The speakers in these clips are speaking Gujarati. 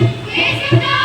Yes or no?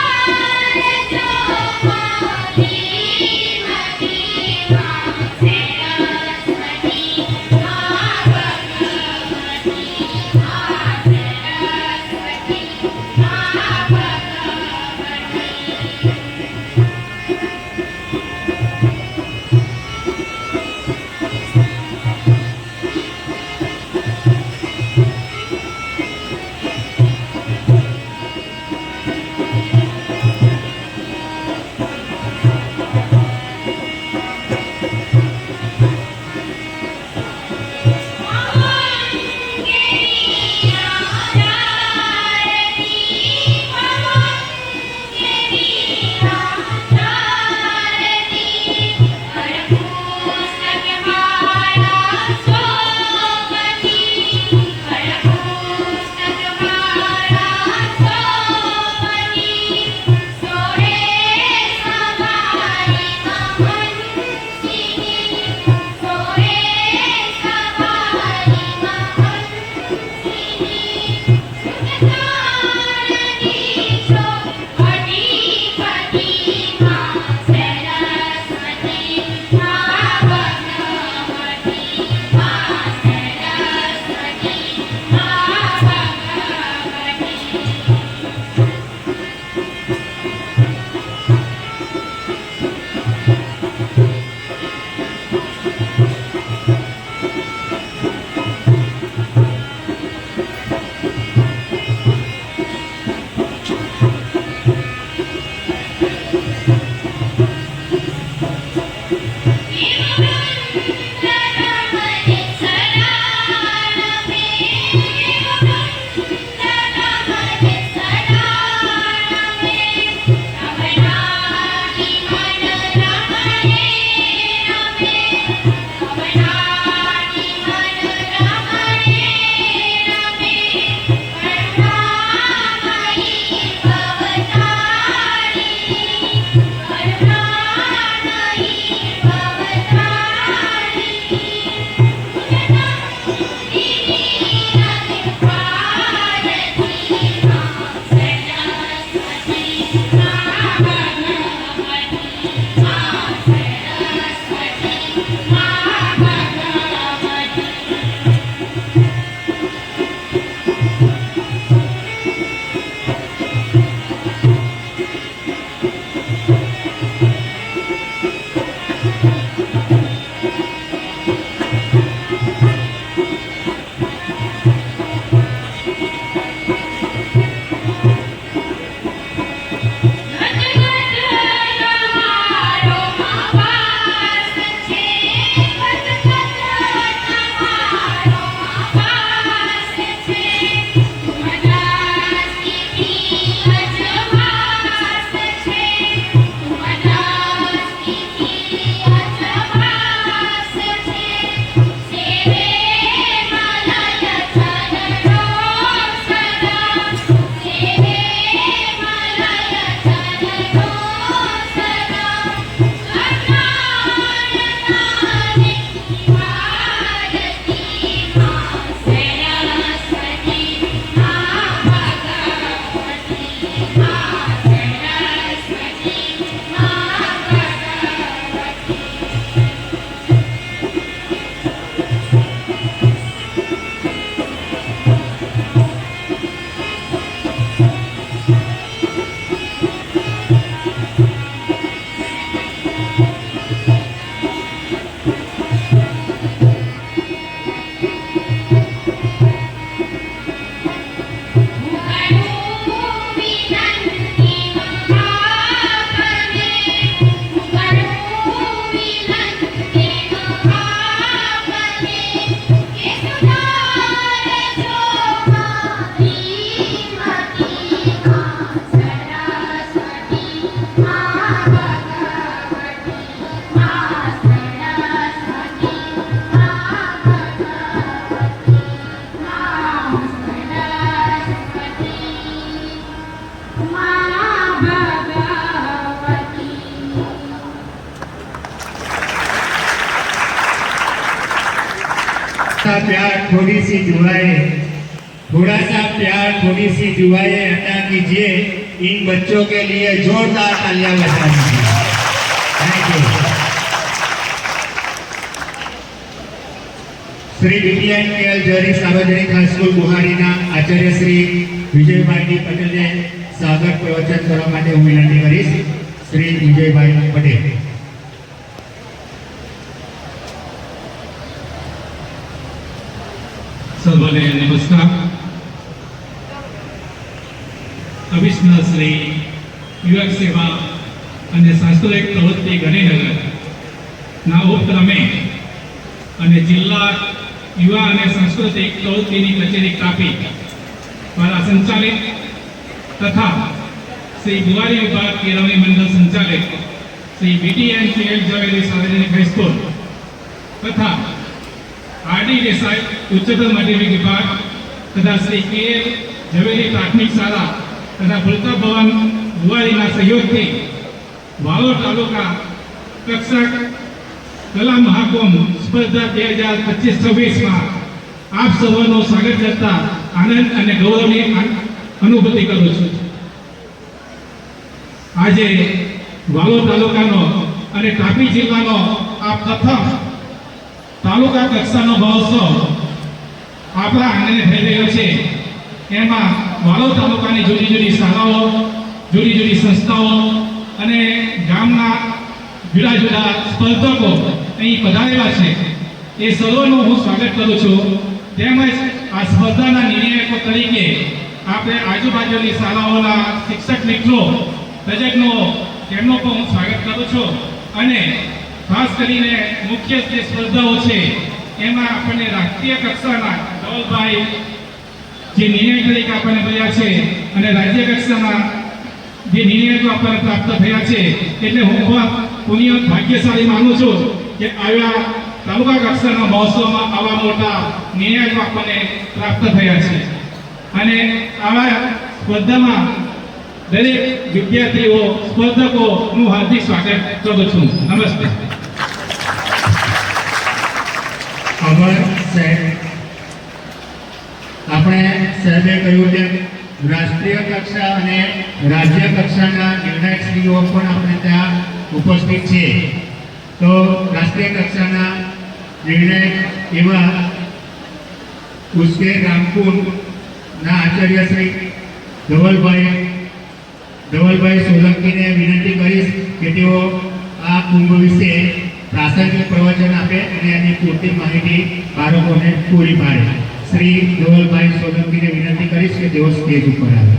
सा प्यार थोड़ी सी जुआए थोड़ा सा प्यार थोड़ी सी जुआए अदा कीजिए इन बच्चों के लिए जोरदार तालियां बजा दीजिए thank you Shri D T N K L Jari Sarvajanik high school બુહારીના Acharya Shri Vijaybhai પટેલને સ્વાગત પ્રવચન કરવા માટે હું વિનંતી કરીશ શ્રી વિજયભાઈ પટેલ સર્વને નમસ્કાર. કમિશનર શ્રી યુવક સેવા અને સાંસ્કૃતિક પ્રવૃત્તિ ગાંધીનગર ના ઉપક્રમે અને જિલ્લા યુવા અને સાંસ્કૃતિક પ્રવૃત્તિની કચેરી કાપી દ્વારા સંચાલિત તથા શ્રી બુવારી વિભાગ કેળવણી મંડળ સંચાલિત શ્રી બીટીએનસીએલ ઝવેરી સાર્વજનિક હાઈસ્કૂલ તથા આરડી દેસાઈ ઉચ્ચતર માધ્યમિક વિભાગ, તથા શ્રી કે એલ ઝવેરી પ્રાથમિક શાળા, તથા ભૂલતા ભવન બુવારીના સહયોગથી વાલોડ તાલુકા કક્ષક કલા મહાકુંભ સ્પર્ધા બે હજાર પચીસ છવ્વીસમાં આપ સૌનું સ્વાગત કરતા આનંદ અને ગૌરવની અનુભૂતિ કરું છું. આજે વાલોડ તાલુકાનો અને તાપી જિલ્લાનો આ પ્રથમ તાલુકા કક્ષાનો મહોત્સવ આપણા આંગણે થઈ રહ્યો છે. એમાં વાલોદ તાલુકાની જુદી જુદી શાળાઓ, જુદી જુદી સંસ્થાઓ અને ગામના જુદા જુદા સ્પર્ધકો અહીં પધારેલા છે. એ સર્વનું હું સ્વાગત કરું છું. તેમજ આ સ્પર્ધાના નિર્ણાયકો તરીકે આપણે આજુબાજુની શાળાઓના શિક્ષક મિત્રો, તજજ્ઞો, તેમનો પણ હું સ્વાગત કરું છું. અને ખાસ કરીને મુખ્ય જે સ્પર્ધાઓ છે, એમાં આપણને રાષ્ટ્રીય કક્ષાના ધવલભાઈ જે નિર્ણય તરીકે આપણને મળ્યા છે અને રાજ્ય કક્ષાના જે નિર્ણયો આપણને પ્રાપ્ત થયા છે, એટલે હું પણ પુણ્ય ભાગ્યશાળી માનું છું કે આવ્યા તાલુકા કક્ષાના મહોત્સવમાં આવા મોટા નિર્ણયો આપણને પ્રાપ્ત થયા છે. અને આવા સ્પર્ધામાં દરેક વિદ્યાર્થીઓ, સ્પર્ધકોનું હાર્દિક સ્વાગત કરું છું. નમસ્તે. અમર સાહેબ. આપણે સાહેબે કહ્યું તેમ રાષ્ટ્રીય કક્ષા અને રાજ્ય કક્ષાના નિર્ણાયકશ્રીઓ પણ આપણે ત્યાં ઉપસ્થિત છે. તો રાષ્ટ્રીય કક્ષાના નિર્ણાયક એવા ઉસ્કેર રામકુંડના આચાર્ય શ્રી ધવલભાઈ ધવલભાઈ સોલંકીને વિનંતી કરીશ કે તેઓ આ કુંભ વિશે પ્રાસંગિક પ્રવચન આપે અને એની પૂરતી માહિતી બાળકોને પૂરી પાડે. શ્રી ધવલભાઈ સોલંકીને વિનંતી કરીશ કે તેઓ સ્ટેજ ઉપર આવે.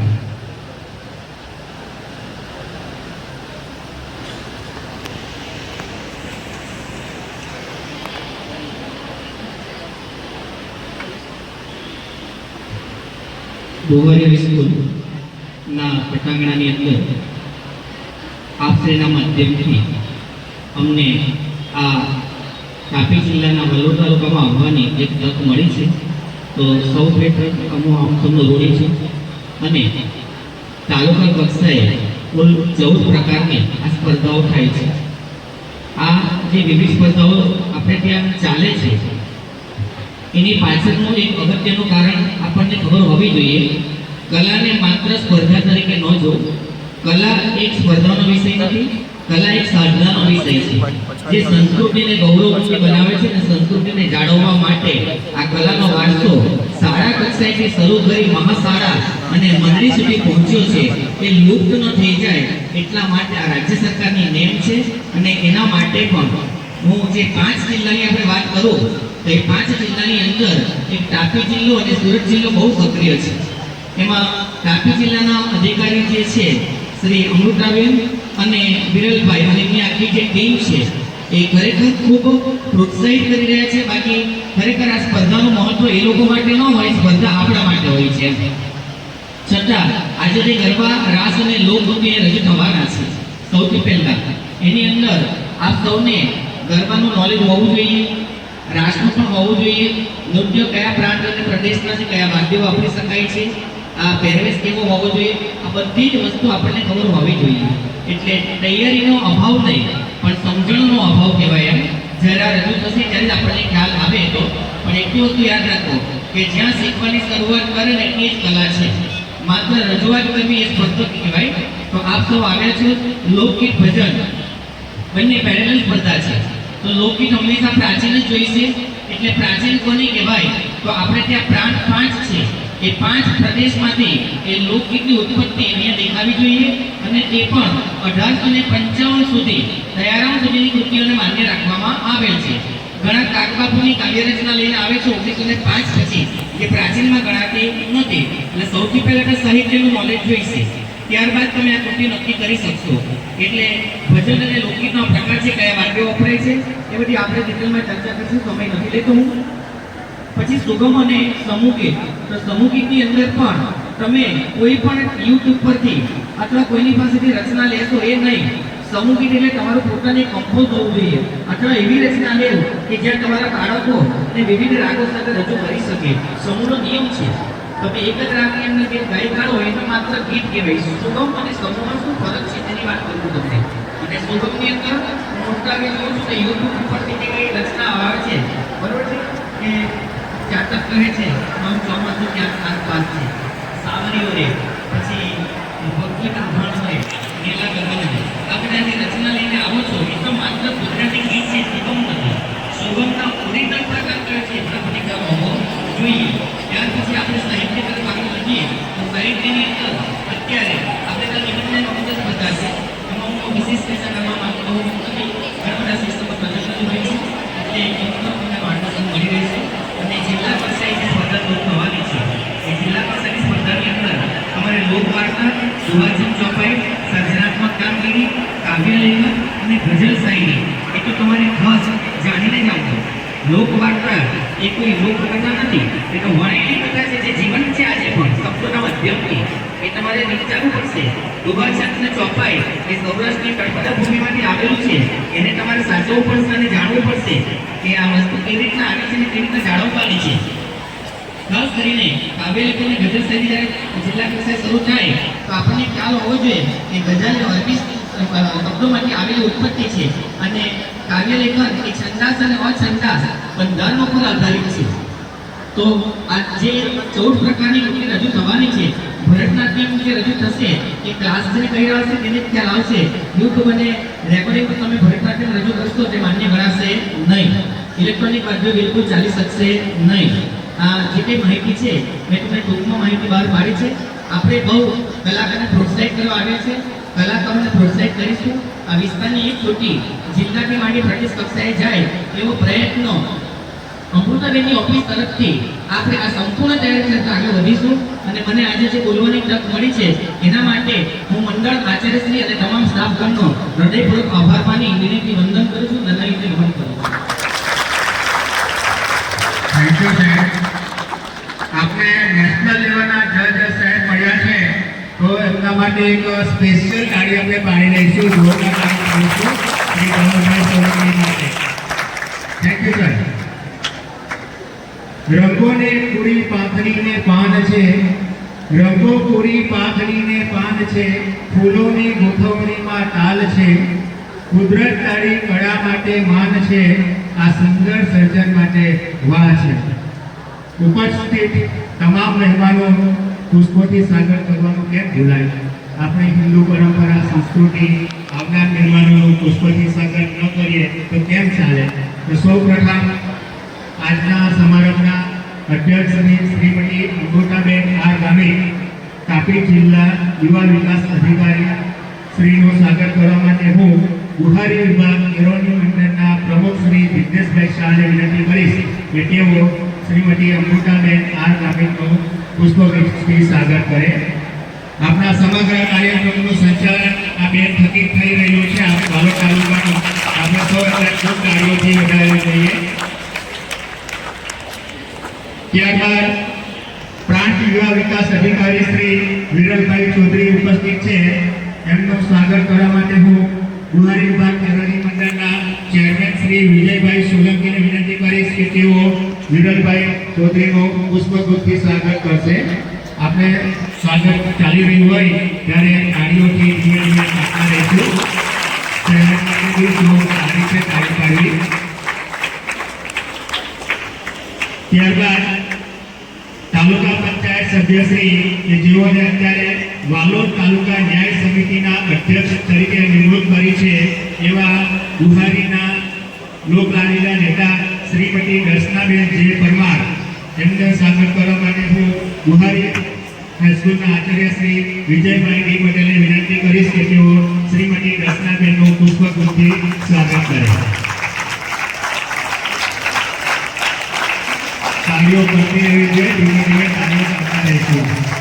ગોવારી સ્કૂલના પટાંગણાની અંદર આપશ્રીના માધ્યમથી અમને આ તાપી જિલ્લાના વલોડ તાલુકામાં આવવાની એક તક મળી છે. તો સૌ પ્રથમ અમો સૌનો છે. અને તાલુકા કક્ષાએ કુલ ચૌદ પ્રકારની આ સ્પર્ધાઓ થાય છે. આ જે વિવિધ સ્પર્ધાઓ આપણે ત્યાં ચાલે છે, એની પાછળનું એક અગત્યનું કારણ આપણને ખબર હોવી જોઈએ. કલાને માત્ર સ્પર્ધા તરીકે ન જો કલા એક સ્પર્ધાનો વિષય નથી. કલા એક સાધનાનો વિષય છે. જે સંસ્કૃતિને ગૌરવમય બનાવે છે અને સંસ્કૃતિને જાળવવા માટે આ કલાનો વારસો શાળા કક્ષાએથી શરૂ કરી મહાશાળા અને મંદિર સુધી પહોંચ્યો છે. એ લુપ્ત ન થઈ જાય એટલા માટે આ રાજ્ય સરકારની નેમ છે અને એના માટે પણ હું જે પાંચ જિલ્લાની આપણે વાત કરું, તો એ પાંચ જિલ્લાની અંદર એક તાપી જિલ્લો અને સુરત જિલ્લો બહુ સક્રિય છે. એમાં તાપી જિલ્લાના અધિકારી જે છે, શ્રી અમૃતાબેન અને વિરલભાઈ, અને એમની આખી જે ટીમ છે, એ ખરેખર ખૂબ પ્રોત્સાહિત કરી રહ્યા છે. બાકી ખરેખર આ સ્પર્ધાનું મહત્વ એ લોકો માટે ન હોય, સ્પર્ધા આપણા માટે હોય છે. છતાં, આજે જે ગરબા, રાસ અને લોકનૃત્ય રજૂ થવાના છે, સૌથી પહેલા, એની અંદર આપ સૌને ગરબાનું નોલેજ હોવું જોઈએ, રાસનું પણ હોવું જોઈએ. નૃત્ય કયા પ્રાંત અને પ્રદેશના છે, કયા વાદ્યો વાપરી શકાય છે, આ પહેરવેશ કેવો હોવો જોઈએ, આ બધી જ વસ્તુ આપણને ખબર હોવી જોઈએ. એટલે તૈયારીનો અભાવ નહીં. પણ સમજણનો અભાવ કહેવાય એમ. જ્યારે આ રજૂ થશે ત્યારે આપણને ખ્યાલ આવે તો. પણ એટલી વસ્તુ યાદ રાખો કે જ્યાં શીખવાની શરૂઆત કરે ને એ જ કલા છે. માત્ર રજૂઆત કરવી એ સ્પર્ધક કહેવાય. તો આપ સૌ આવ્યા છો લોકગીત ભજન. બંને પેરેલલ સ્પર્ધા છે. તો લોકગીત હંમેશા પ્રાચીન જ જોઈશે એટલે પ્રાચીન કોને કહેવાય? તો આપણે ત્યાં પ્રાંત પાંચ છે. એ પાંચ પ્રદેશમાંથી એ લોકગીતની ઉત્પત્તિ અહીંયા દેખાવી જોઈએ અને તે પણ અઢારસો ને પંચાવન સુધી દયારામ સુધીની કૃતિઓને માન્ય રાખવામાં આવેલ છે. ઘણા કાકબાપુની કાવ્યરચના લઈને આવે છે ઓગણીસો ને પાંચ પછી. જે પ્રાચીનમાં ગણાતી નથી એટલે સૌથી પહેલાં તો સાહિત્યનું નોલેજ જોઈશે. ત્યારબાદ તમે આ કૃતિ નક્કી કરી શકશો. એટલે ભજન અને લોકગીતનો પ્રકાર છે, કયા વાક્યો વપરાય છે, એ બધી આપણે ડિટેલમાં ચર્ચા કરીશું, સમય નથી લેતો હું. પછી સુગમ અને સમૂહ. ગીત તો સમૂહ અંદર પણ તમે કોઈ પણ યુટ્યુબ પરથી અથવા કોઈની પાસેથી રચના લેશો એ નહીં. સમૂહ એટલે તમારું પોતાની કમ્પોઝ હોવું જોઈએ. અથવા એવી રચના લેવું કે જ્યાં તમારા બાળકો ને વિવિધ રાગો સાથે રજૂ કરી શકે. સમૂહનો નિયમ છે. તમે એક જ રાગની અંદર ગીત ગાઈ કાઢો, એને માત્ર ગીત કહેવાય. સુગમ અને સમૂહમાં શું ફરક છે તેની વાત કરું તમને. અને સુગમની અંદર મોટા ભાગે જોઉં કે યુટ્યુબ ઉપરથી કઈ રચના આવે છે બરોબર છે કે ચાતક કહે છે મન ચોમાસું ક્યાં ખાસ વાત છે. સાવરીઓ રે એ લોક લોકકથા નથી. એ તો વણેલી કથા છે જે જીવન છે આજે પણ શબ્દોના માધ્યમથી. એ તમારે વિચારવું પડશે. સુભાષચંદ ચોપાઈ એ સૌરાષ્ટ્રની તળપદા ભૂમિમાંથી આવેલું છે. એને તમારે સાચવવું પડશે અને જાણવું પડશે કે આ વસ્તુ કેવી રીતના આવી છે અને કેવી રીતના જાળવવાની છે. ખાસ કરીને કાવ્ય લેખન અને ગઝલ શૈલી જિલ્લા કક્ષાએ શરૂ થાય, તો આપણને ખ્યાલ હોવો જોઈએ કે ગઝલ અરબી શબ્દોમાંથી આવેલી ઉત્પત્તિ છે. અને કાવ્ય લેખન એ છંદાસ અને અછંદાસ બંધારણ ઉપર આધારિત છે. તો આ જે ચૌદ પ્રકારની કૃતિ રજૂ થવાની છે, ભરતનાટ્યમ જે રજૂ થશે, એ ક્લાસ જેને કહી રહ્યા છે તેને ખ્યાલ આવશે. યુટ્યુબ અને રેકોર્ડિંગ પર તમે ભરતનાટ્યમ રજૂ કરશો, તે માન્ય ગણાશે નહીં. ઇલેક્ટ્રોનિક વાદ્યો બિલકુલ ચાલી શકશે નહીં. આ જે કંઈ માહિતી છે, મેં તમને ટૂંકમાં માહિતી બહાર પાડી છે. આપણે બહુ કલાકારને પ્રોત્સાહિત કરવા આવ્યા છે. કલાકારોને પ્રોત્સાહિત કરીશું. આ વિસ્તારની એક ચોટી જિલ્લાથી માંડી પ્રદેશ કક્ષાએ જાય એવો પ્રયત્નો અમૃતાબેનની ઓફિસ તરફથી આપણે આ સંપૂર્ણ તૈયારી સાથે આગળ વધીશું. અને મને આજે જે બોલવાની તક મળી છે, એના માટે હું મંડળ આચાર્યશ્રી અને તમામ સ્ટાફગણનો હૃદયપૂર્વક આભાર માની વિનંતી વંદન કરું છું. નના રીતે વહન કરું થેન્ક યુ નેશનલ લેવલના જજ સાહેબ મળ્યા છે. તો એમના માટે એક સ્પેશિયલ ગાડી અમે પાડી લઈશું તાળી રંગોને પૂરી પાથરીને પાન છે. રંગો પૂરી પાથરીને પાન છે. ફૂલોની ગોઠવણીમાં તાલ છે. કુદરત તારી કળા માટે માન છે. આ સુંદર સર્જન માટે વાહ છે. ઉપસ્થિત તમામ મહેમાનો પુષ્પોથી સાગર કરવાનું કેમ ભૂલાય? આપણે હિન્દુ પરંપરા, સંસ્કૃતિ, આવનાર મહેમાનોનું પુષ્પથી સ્વાગત ન કરીએ તો કેમ ચાલે? તો સૌ પ્રથમ આજના સમારંભના અધ્યક્ષ શ્રી શ્રીમતી અંગોટાબેન આર ગામી તાપી જિલ્લા યુવા વિકાસ અધિકારી શ્રીનું સ્વાગત કરવા માટે હું બુહારી વિભાગ કેરોની મંડળના પ્રમુખ શ્રી વિઘ્નેશભાઈ શાહને વિનંતી કરીશ કે તેઓ શ્રીમતી અંગોટાબેન આર ગામીનું પુષ્પગુચ્છથી સ્વાગત કરે. આપણા સમગ્ર કાર્યક્રમનું સંચાલન આ બેન થકી થઈ રહ્યું છે. આ બાલોદ તાલુકાનું આપણે સૌ એટલે ખૂબ ગાડીઓથી વધારવું જોઈએ. ત્યારબાદ પ્રાંત યુવા વિકાસ અધિકારી શ્રી વિરલભાઈ ચૌધરી ઉપસ્થિત છે. એમનું સ્વાગત કરવા માટે હું બુહારી વિભાગ કેળવણી મંડળના ચેરમેન શ્રી વિજયભાઈ સોલંકીને વિનંતી કરીશ કે તેઓ વિરલભાઈ ચૌધરીનું પુષ્પગુચ્છથી સ્વાગત કરશે. આપણે સ્વાગત ચાલી રહ્યું હોય ત્યારે ધીમે કાપતા રહીશું ત્યારબાદ તાલુકા પંચાયત સભ્ય આચાર્યશ્રી કે જેઓને અત્યારે વાલોદ તાલુકા ન્યાય સમિતિના અધ્યક્ષ તરીકે નિમણૂક કરી છે એવા બુહારીના લોકલાડીના નેતા શ્રીમતી દર્શનાબેન જે પરમાર. એમને સ્વાગત કરવા માટે હું બુહારી હાઈસ્કૂલના આચાર્ય શ્રી વિજયભાઈ ડી પટેલને વિનંતી કરીશ કે તેઓ શ્રીમતી દર્શનાબેનનું પુષ્પગુથી સ્વાગત કરે. તાળીઓ પડતી રહેવી જોઈએ ધીમે ધીમે તાળીઓ કરતા રહીશું